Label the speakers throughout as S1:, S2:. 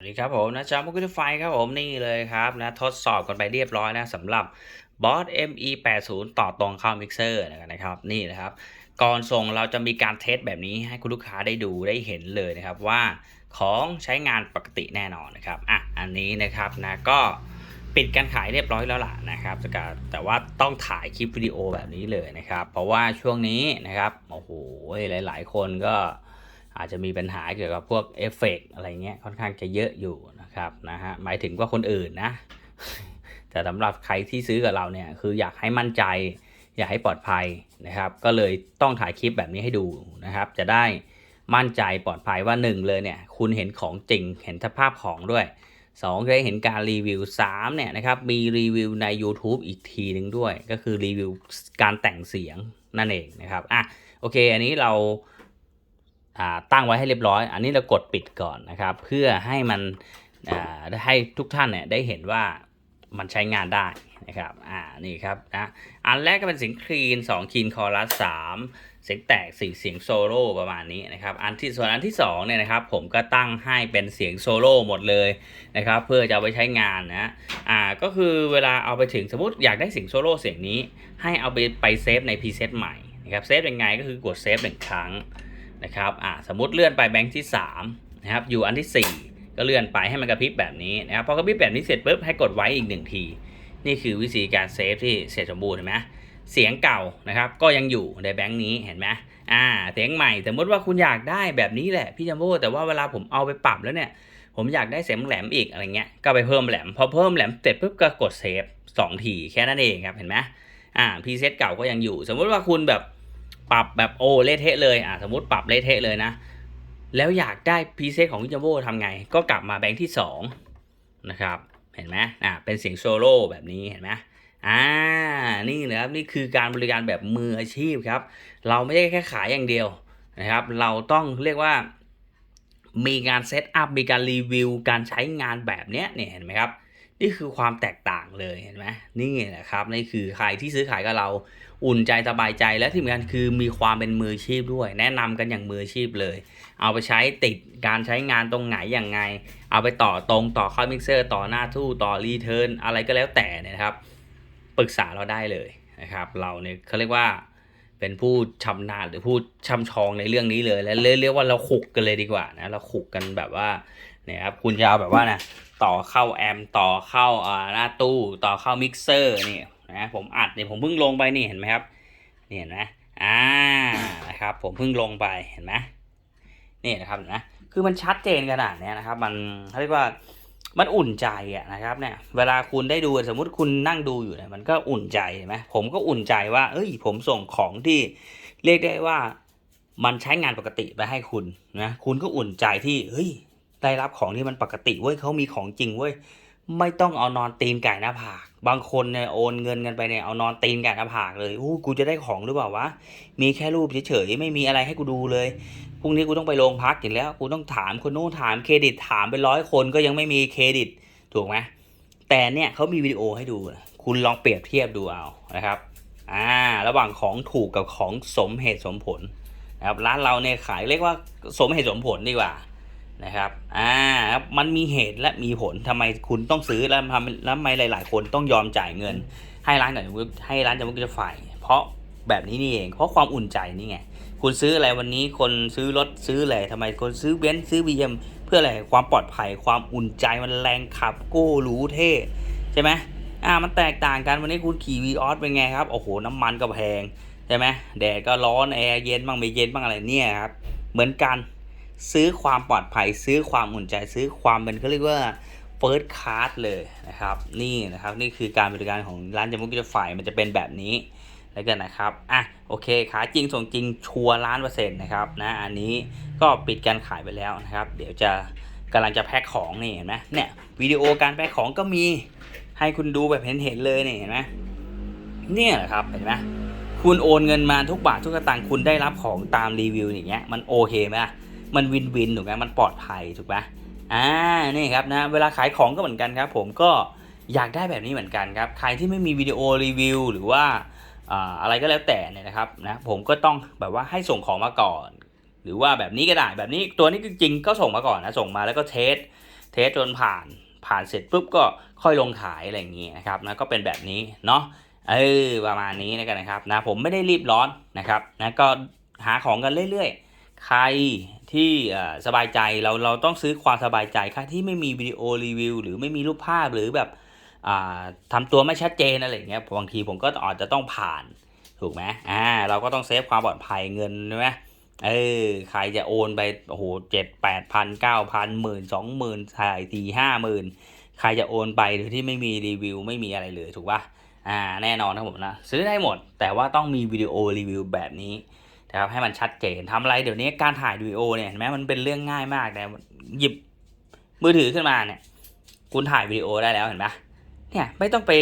S1: สวัสดีครับผมนะจอมุกไฟครับผมนี่เลยครับนะทดสอบกันไปเรียบร้อยนะสำหรับบอส ME80 ต่อตรงเข้ามิกเซอร์นะครับนี่นะครับ ก่อนส่งเราจะมีการเทสแบบนี้ให้คุณลูกค้าได้ดูได้เห็นเลยนะครับว่าของใช้งานปกติแน่นอนนะครับอะอันนี้นะครับนะก็ปิดการขายเรียบร้อยแล้วล่ะนะครับแต่ว่าต้องถ่ายคลิปวิดีโอแบบนี้เลยนะครับ เพราะว่าช่วงนี้นะครับโอ้โหหลาย ๆ คนก็ อาจจะมีปัญหาเกี่ยวกับพวกเอฟเฟกต์อะไรเงี้ยค่อนข้างจะเยอะอยู่นะครับนะฮะหมายถึงว่าคนอื่นนะแต่สำหรับใครที่ซื้อกับเราเนี่ยคืออยากให้มั่นใจ อยากให้ปลอดภัยนะครับ ก็เลยต้องถ่ายคลิปแบบนี้ให้ดูนะครับ จะได้มั่นใจปลอดภัยว่าหนึ่งเลยเนี่ยคุณเห็นของจริงเห็นสภาพของด้วยสองได้เห็นการรีวิวสามเนี่ยนะครับมีรีวิวใน YouTube อีกทีหนึ่งด้วย ก็คือรีวิวการแต่งเสียงนั่นเองนะครับอะโอเค อันนี้เรา ตั้งไว้ให้เรียบร้อย อันนี้เรากดปิดก่อนนะครับ เพื่อให้มันให้ทุกท่านเนี่ยได้เห็นว่ามันใช้งานได้นะครับ อ่า นี่ครับนะอันแรกก็เป็นเสียงคลีน2คีนคอรัส3เสียงแตก4เสียงโซโล่ประมาณนี้นะครับ อันที่ส่วนอันที่2เนี่ยนะครับ ผมก็ตั้งให้เป็นเสียงโซโล่หมดเลยนะครับ เพื่อจะเอาไปใช้งานนะ อ่า ก็คือเวลาเอาไปถึงสมมติอยากได้เสียงโซโล่เสียงนี้ ให้เอาไปไปเซฟในพรีเซตใหม่นะครับ เซฟยังไงก็คือกดเซฟหนึ่งครั้ง นะครับอ่าสมมติเลื่อนไปแบงค์ที่3นะครับอยู่อันที่ 4 ก็เลื่อนไปให้มันกระพริบแบบนี้นะครับพอกระพริบแบบนี้เสร็จปุ๊บให้กดไว้อีกหนึ่งทีนี่คือวิธีการเซฟที่เสร็จสมบูรณ์เห็นไหมเสียงเก่านะครับก็ยังอยู่ในแบงค์นี้เห็นไหมอ่าเสียงใหม่สมมติว่าคุณอยากได้แบบนี้แหละพี่จัมโบ้แต่ว่าเวลาผมเอาไปปรับแล้วเนี่ยผมอยากได้เสียงแหลมอีกอะไรเงี้ยก็ไปเพิ่มแหลมพอเพิ่มแหลมเสร็จปุ๊บก็กดเซฟสองทีแค่นั้นเองครับเห็นไหมอ่าพีเซตเก่าก็ยังอยู่ สมมติว่าคุณแบบ ปรับแบบโอเละเทะเลยอะสมมติปรับเละเทะเลยนะ แล้วอยากได้พรีเซตของวิจโวทำไง ก็กลับมาแบงค์ที่2นะครับเห็นไหมอะเป็นเสียงโซโล่แบบนี้เห็นไหมอ่านี่นะครับนี่คือการบริการแบบมืออาชีพครับ เราไม่ได้แค่ขายอย่างเดียวนะครับ เราต้องเรียกว่ามีการเซตอัพมีการรีวิว การใช้งานแบบเนี้ยเนี่ยเห็นไหมครับ นี่คือความแตกต่างเลยเห็นไหมนี่แหละครับนี่คือใครที่ซื้อขายกับเราอุ่นใจสบายใจและที่สำคัญคือมีความเป็นมืออาชีพด้วย แนะนำกันอย่างมืออาชีพเลย เอาไปใช้ติดการใช้งานตรงไหนอย่างไง เอาไปต่อตรงต่อเข้ามิกเซอร์ต่อหน้าทู่ต่อรีเทิร์นอะไรก็แล้วแต่นะครับปรึกษาเราได้เลยนะครับ เราเนี่ยเขาเรียกว่าเป็นผู้ชำนาญหรือผู้ช่ำชองในเรื่องนี้เลย และเรียกว่าเราขุกกันเลยดีกว่านะเราขุกกันแบบว่า เนี่ยครับคุณจะเอาแบบว่านะต่อเข้าแอมต่อเข้าอ่าหน้าตู้ต่อเข้ามิกเซอร์นี่นะผมอัดเนี่ยผมเพิ่งลงไปนี่เห็นไหมครับนี่เห็นไหมอ่านะครับผมเพิ่งลงไปเห็นไหมนี่นะครับนไหมคือมันชัดเจนขนาดเนี้ยนะครับ มันเขาเรียกว่ามันอุ่นใจอะนะครับเนี่ยเวลาคุณได้ดูสมมุติคุณนั่งดูอยู่เนี่ยมันก็อุ่นใจเห็นไหมผมก็อุ่นใจว่า เอ้ย ผมส่งของที่เรียกได้ว่ามันใช้งานปกติไปให้คุณนะคุณก็อุ่นใจที่เฮ้ย ได้รับของที่มันปกติเว้ยเขามีของจริงเว้ยไม่ต้องเอานอนตีนไก่หน้าผาก บางคนเนี่ยโอนเงินกันไปเนี่ยเอานอนตีนไก่หน้าผากเลยอู้กูจะได้ของหรือเปล่าวะมีแค่รูปเฉยๆไม่มีอะไรให้กูดูเลยพรุ่งนี้กูต้องไปโรงพักอีกแล้วกูต้องถามคนโน้นถามเครดิตถามไปร้อยคนก็ยังไม่มีเครดิตถูกไหมแต่เนี่ยเขามีวิดีโอให้ดูคุณลองเปรียบเทียบดูเอานะครับอ่าระหว่างของถูกกับของสมเหตุสมผลนะครับร้านเราเนี่ยขายเรียกว่าสมเหตุสมผลดีกว่า นะครับอ่ามันมีเหตุและมีผลทำไมคุณต้องซื้อแล้วทำแล้วทำไมหลาย ๆ คนต้องยอมจ่ายเงิน ให้ร้านกับให้ร้านจำมุกจะฝ่าย เพราะแบบนี้นี่เองเพราะความอุ่นใจนี่ไงคุณซื้ออะไรวันนี้คนซื้อรถซื้ออะไรทำไมคนซื้อเบนซ์ซื้อบีเอ็มเพื่ออะไรความปลอดภัยความอุ่นใจมันแรงขับโก้รู้เท่ใช่ไหมอ่ามันแตกต่างกันวันนี้คุณขี่วีออสเป็นไงครับโอ้โหน้ำมันก็แพงใช่ไหมแดดก็ร้อนแอร์เย็นบ้างไม่เย็นบ้างอะไรเนี่ยครับเหมือนกัน ซื้อความปลอดภัยซื้อความอุ่นใจซื้อความเป็นเขาเรียกว่า first class เลยนะครับ นี่นะครับนี่คือการบริการของร้านจมุกกิจฝ่ายมันจะเป็นแบบนี้แล้วกันนะครับอะโอเคขายจริงส่งจริงชัวร์ล้านเปอร์เซ็นต์นะครับนะอันนี้ก็ปิดการขายไปแล้วนะครับ เดี๋ยวจะกำลังจะแพ็คของนี่เห็นไหมเนี่ยวิดีโอการแพ็คของก็มีให้คุณดูแบบเห็นๆเลยนี่เห็นไหมเนี่ยแหละครับเห็นไหมคุณโอนเงินมาทุกบาททุกสตางค์คุณได้รับของตามรีวิวอย่างเงี้ยมันโอเคไหม มันวินวินถูกไหมมันปลอดภัยถูกไหมอ่านี่ครับนะเวลาขายของก็เหมือนกันครับผมก็อยากได้แบบนี้เหมือนกันครับใครที่ไม่มีวิดีโอรีวิวหรือว่าอะไรก็แล้วแต่เนี่ยนะครับนะผมก็ต้องแบบว่าให้ส่งของมาก่อน หรือว่าแบบนี้ก็ได้แบบนี้ตัวนี้จริงๆก็ส่งมาก่อนนะส่งมาแล้วก็เทสเทสจนผ่านผ่านเสร็จปุ๊บก็ค่อยลงขายอะไรอย่างนี้นะครับนะก็เป็นแบบนี้เนาะเออประมาณนี้นะกันนะครับนะผมไม่ได้รีบร้อนนะครับนะก็หาของกันเรื่อยๆ ใครที่สบายใจเราเราต้องซื้อความสบายใจใครที่ไม่มีวิดีโอรีวิว หรือไม่มีรูปภาพหรือแบบอ่าทำตัวไม่ชัดเจนอะไรอย่างเงี้ยบางทีผมก็อาจจะต้องผ่านถูกไหมอ่าเราก็ต้องเซฟความปลอดภัยเงินใช่ไหมเออใครจะโอนไปโอ้โหเจ็ดแปดพันเก้าพันหมื่นสองหมื่นถ่ายสี่ห้าหมื่นใครจะโอนไปโดยที่ไม่มีรีวิวไม่มีอะไรเลยถูกปะอ่าแน่นอนนะผมนะ ซื้อได้หมดแต่ว่าต้องมีวิดีโอรีวิวแบบนี้ นะครับให้มันชัดเจนทำอะไรเดี๋ยวนี้การถ่ายวิดีโอเนี่ยเห็นไหมมันเป็นเรื่องง่ายมากแต่หยิบมือถือขึ้นมาเนี่ยคุณถ่ายวิดีโอได้แล้วเห็นไหมเนี่ยไม่ต้องไป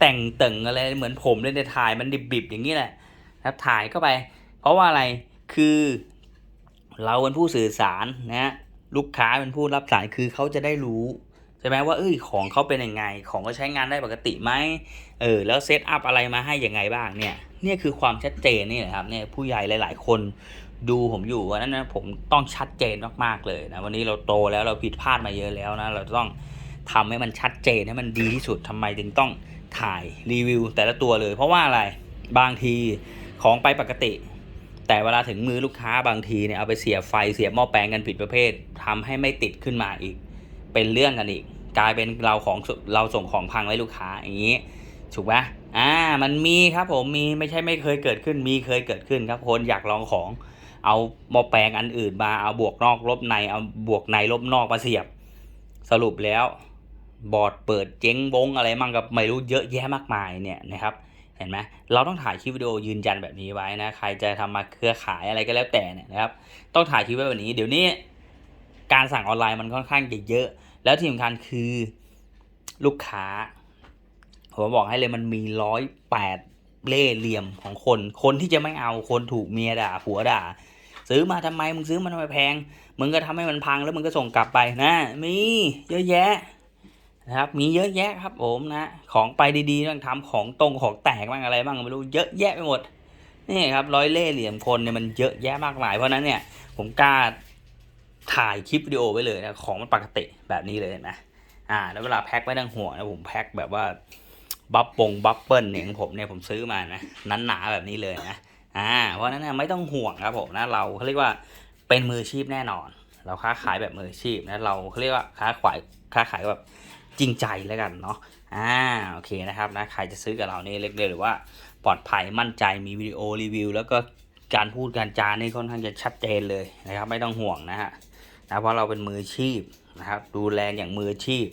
S1: แต่งเติ่งอะไรเหมือนผมเลยเนี่ยถ่ายมันดิบๆอย่างนี้แหละนะครับถ่ายเข้าไป เพราะว่าอะไรคือเราเป็นผู้สื่อสารนะลูกค้าเป็นผู้รับสารคือเขาจะได้รู้ ใช่ไหมว่าเอ้ยของเขาเป็นยังไง ของเขาใช้งานได้ปกติไหมเออแล้วเซตอัพอะไรมาให้ยังไงบ้างเนี่ยเนี่ยคือความชัดเจนนี่แหละครับเนี่ยผู้ใหญ่หลาย ๆ คนดูผมอยู่วันนั้นนะผมต้องชัดเจนมากๆเลยนะวันนี้เราโตแล้วเราผิดพลาดมาเยอะแล้วนะเราต้องทำให้มันชัดเจนให้มันดีที่สุดทำไมถึงต้องถ่ายรีวิว แต่ละตัวเลย เพราะว่าอะไรบางทีของไปปกติ แต่เวลาถึงมือลูกค้าบางทีเนี่ยเอาไปเสียบไฟเสียบหม้อแปลงกันผิดประเภททำให้ไม่ติดขึ้นมาอีก เป็นเรื่องกันอีก กลายเป็นเราของเราส่งของพังให้ลูกค้าอย่างนี้ถูกไหมอ่ามันมีครับผมมีไม่ใช่ไม่เคยเกิดขึ้นมีเคยเกิดขึ้นครับคนอยากลองของ เอาหมอแปลงอันอื่นมาเอาบวกนอกลบในเอาบวกในลบนอกมาเสียบ สรุปแล้วบอร์ดเปิดเจ๊งบงอะไรมั่งกับไม่รู้เยอะแยะมากมายเนี่ยนะครับเห็นไหมเราต้องถ่ายคลิปวิดีโอยืนยันแบบนี้ไว้นะใครจะทำมาเครือข่ายอะไรก็แล้วแต่เนี่ยนะครับ ต้องถ่ายคลิปไว้แบบนี้ เดี๋ยวนี้การสั่งออนไลน์มันค่อนข้างจะเยอะ แล้วที่สำคัญคือลูกค้า ผมบอกให้เลยมันมีร้อยแปดเล่เหลี่ยมของคน คนที่จะไม่เอาคนถูกเมียด่าผัวด่า ซื้อมาทำไมมึงซื้อมันทำไมแพง มึงก็ทำให้มันพังแล้วมึงก็ส่งกลับไปนะ มีเยอะแยะนะครับ มีเยอะแยะครับผมนะ ของไปดีๆต้องทำของตรงของแตกบ้างอะไรบ้างไม่รู้เยอะแยะไปหมดนี่ครับร้อยเล่เหลี่ยมคนเนี่ยมันเยอะแยะมากมายเพราะนั้นเนี่ยผมกล้า ถ่ายคลิปวิดีโอไว้เลยนะของมันปกติแบบนี้เลยนะอ่าแล้วเวลาแพ็คไม่ต้องห่วงนะผมแพ็คแบบว่าบัฟปงบัฟเปิลเนี่ยของผมเนี่ยผมซื้อมานะนั้นหนาแบบนี้เลยนะอ่าเพราะนั้นนะไม่ต้องห่วงครับผมนะเราเขาเรียกว่าเป็นมืออาชีพแน่นอน เราค้าขายแบบมืออาชีพนะเราเขาเรียกว่าค้าขายค้าขายแบบจริงใจแล้วกันเนาะอ่าโอเคนะครับนะใครจะซื้อกับเรานี่เล็กเดียวหรือว่าปลอดภัยมั่นใจมีวิดีโอรีวิว แล้วก็การพูดการจานี่ค่อนข้างจะชัดเจนเลยนะครับ ไม่ต้องห่วงนะฮะ นะเพราะเราเป็นมืออาชีพนะครับ ดูแลอย่างมืออาชีพ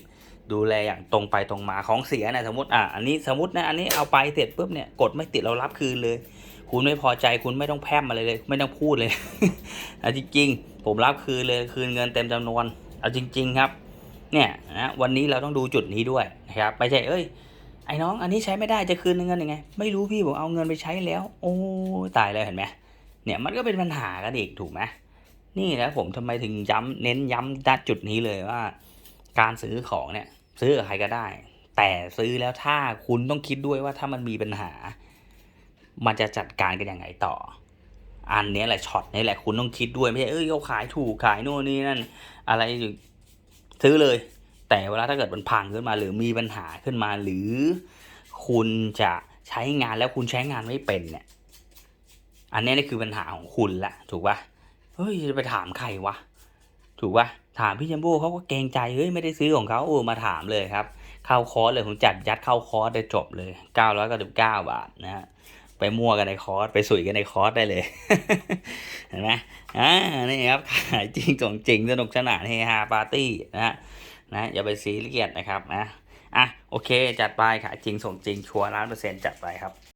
S1: ดูแลอย่างตรงไปตรงมาของเสียนะสมมติอะอันนี้สมมตินะอันนี้เอาไปเสร็จปุ๊บเนี่ยกดไม่ติดเรารับคืนเลย คุณไม่พอใจคุณไม่ต้องแพร่มอะไรเลย ไม่ต้องพูดเลยเอาจริงๆผมรับคืนเลยคืนเงินเต็มจำนวนเอาจริง ๆครับ เนี่ยนะวันนี้เราต้องดูจุดนี้ด้วยนะครับไม่ใช่เอ้ยไอ้น้องอันนี้ใช้ไม่ได้จะคืนเงินยังไง ไม่รู้พี่ผมเอาเงินไปใช้แล้ว โอ้ตายแล้วเห็นไหมเนี่ยมันก็เป็นปัญหากันอีกถูกไหม นี่นะผมทำไมถึงย้ำเน้นย้ำณจุดนี้เลยว่า การซื้อของเนี่ย ซื้อกับใครก็ได้ แต่ซื้อแล้วถ้าคุณต้องคิดด้วยว่าถ้ามันมีปัญหา มันจะจัดการกันยังไงต่อ อันนี้แหละช็อตนี้แหละคุณต้องคิดด้วยไม่ใช่เอ้ยเขาขายถูกขายโน่นนี่นั่น อะไรอยู่ซื้อเลย แต่เวลาถ้าเกิดมันพังขึ้นมา หรือมีปัญหาขึ้นมา หรือคุณจะใช้งานแล้วคุณใช้งานไม่เป็นเนี่ย อันนี้นี่คือปัญหาของคุณละถูกปะ เฮ้ยจะไปถามใครวะ ถูกปะถามพี่จัมโบ้เขาก็เกรงใจเฮ้ยไม่ได้ซื้อของเขาโอ้มาถามเลยครับ เข้าคอร์สเลยผมจัดยัดเข้าคอร์สได้จบเลยเก้าร้อยเก้าสิบเก้าบาทนะฮะไปมั่วกันในคอร์สไปสุยกันในคอร์สได้เลย เห็นไหมอ่านี่ครับขายจริงของจริงสนุกสนานเฮฮาปาร์ตี้นะฮะนะอย่าไปซีเรียสนะครับนะอะโอเค จัดไปขายจริงส่งจริงชัวร์ล้านเปอร์เซ็นต์จัดไปครับ